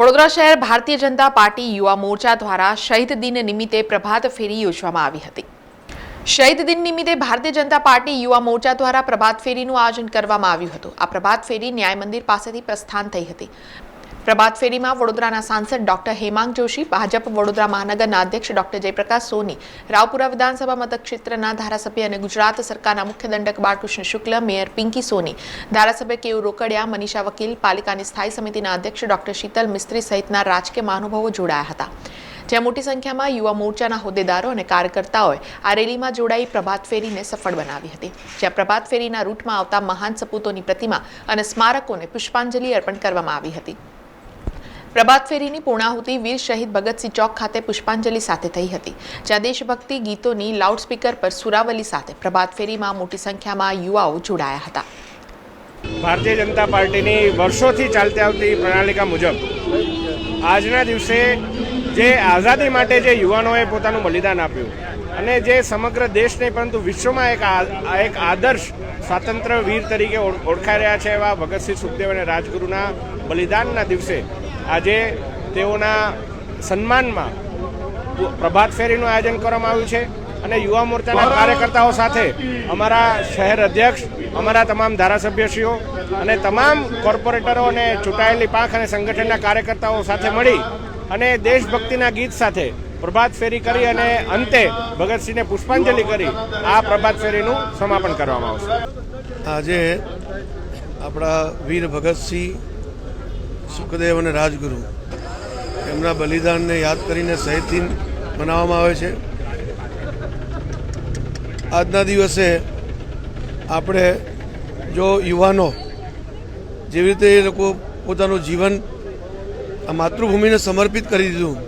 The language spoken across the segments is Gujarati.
વડોદરા શહેર ભારતીય જનતા પાર્ટી યુવા મોરચા દ્વારા શહીદ દિન નિમિત્તે પ્રભાત ફેરી યોજવામાં આવી હતી. શહીદ દિન નિમિત્તે ભારતીય જનતા પાર્ટી યુવા મોરચા દ્વારા પ્રભાત ફેરીનું આયોજન કરવામાં આવ્યું હતું. આ પ્રભાત ફેરી ન્યાય મંદિર પાસેથી પ્રસ્થાન થઈ હતી. પ્રભાત ફેરીમાં વડોદરાના સાંસદ ડોક્ટર હેમાંગ જોશી, ભાજપ વડોદરા મહાનગરના અધ્યક્ષ ડોક્ટર જયપ્રકાશ સોની, રાવપુરા વિધાનસભા મતક્ષેત્રના ધારાસભ્ય અને ગુજરાત સરકારના મુખ્ય દંડક બાળકૃષ્ણ શુક્લ, મેયર પિંકી સોની, ધારાસભ્ય કેયુ રોકડિયા, મનીષા વકીલ પાલિકાની સ્થાયી સમિતિના અધ્યક્ષ ડોક્ટર શીતલ મિસ્ત્રી સહિતના રાજકીય મહાનુભાવો જોડાયા હતા. જ્યાં મોટી સંખ્યામાં યુવા મોરચાના હોદ્દેદારો અને કાર્યકર્તાઓએ આ રેલીમાં જોડાઈ પ્રભાત ફેરીને સફળ બનાવી હતી. જ્યાં પ્રભાત ફેરીના રૂટમાં આવતા મહાન સપૂતોની પ્રતિમા અને સ્મારકોને પુષ્પાંજલિ અર્પણ કરવામાં આવી હતી. પ્રભાત ફેરીની પૂર્ણાહુતિ વીર શહીદ ભગતસિંહ ચોક ખાતે પુષ્પાંજલિ સાથે થઈ હતી, જ્યાં દેશભક્તિ ગીતોની લાઉડસ્પીકર પર સુરાવલી સાથે પ્રભાત ફેરીમાં મોટી સંખ્યામાં યુવાઓ જોડાયા હતા. ભારતીય જનતા પાર્ટીની વર્ષોથી ચાલતી આવતી પ્રણાલિકા મુજબ, આજના દિવસે જે આઝાદી માટે જે યુવાનોએ પોતાનું બલિદાન આપ્યું અને જે સમગ્ર દેશ નહીં પરંતુ વિશ્વમાં એક એક આદર્શ સ્વાતંત્ર્ય વીર તરીકે ઓળખાઈ રહ્યા છે એવા ભગતસિંહ સુખદેવ અને રાજગુરુના બલિદાનના દિવસે આજે તેઓના સન્માનમાં પ્રભાત ફેરીનું આયોજન કરવામાં આવ્યું છે અને યુવા મોરચાના કાર્યકર્તાઓ સાથે અમારા શહેર અધ્યક્ષ અમારા તમામ ધારાસભ્યશ્રીઓ અને તમામ કોર્પોરેટરો અને ચૂંટાયેલી પાંખ અને સંગઠનના કાર્યકર્તાઓ સાથે મળી અને દેશભક્તિના ગીત સાથે પ્રભાત ફેરી કરી અને અંતે ભગતસિંહને પુષ્પાંજલિ કરી આ પ્રભાત ફેરીનું સમાપન કરવામાં આવશે. આજે આપણા વીર ભગતસિંહ સુખદેવ અને રાજગુરુ. એમના બલિદાનને યાદ કરીને શહીદ મનાવવામાં આવે છે. આજના દિવસે આપણે જો યુવાનો જેવી રીતે એ લોકો પોતાનું જીવન આ માતૃભૂમિને સમર્પિત કરી દીધું,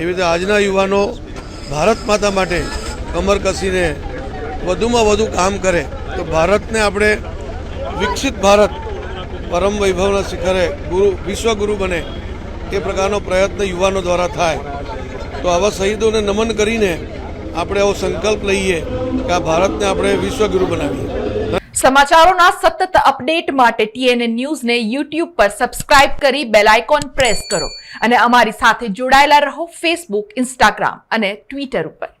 એવી રીતે આજના યુવાનો ભારત માતા માટે કમર કસીને વધુમાં વધુ કામ કરે, તો ભારતને આપણે વિકસિત ભારત પરમ વૈભવના શિખરે ગુરુ, વિશ્વગુરુ બને એ પ્રકારનો પ્રયત્ન યુવાનો દ્વારા થાય. તો આવા શહીદોને નમન કરીને આપણે એવો સંકલ્પ લઈએ કે આ ભારતને આપણે વિશ્વગુરુ બનાવીએ. સમાચારોના સતત અપડેટ માટે ટીએનએ ન્યૂઝને યુટ્યુબ પર સબસ્ક્રાઇબ કરી બેલ આઇકોન પ્રેસ કરો અને અમારી સાથે જોડાયેલા રહો ફેસબુક, ઇન્સ્ટાગ્રામ અને ટ્વિટર ઉપર.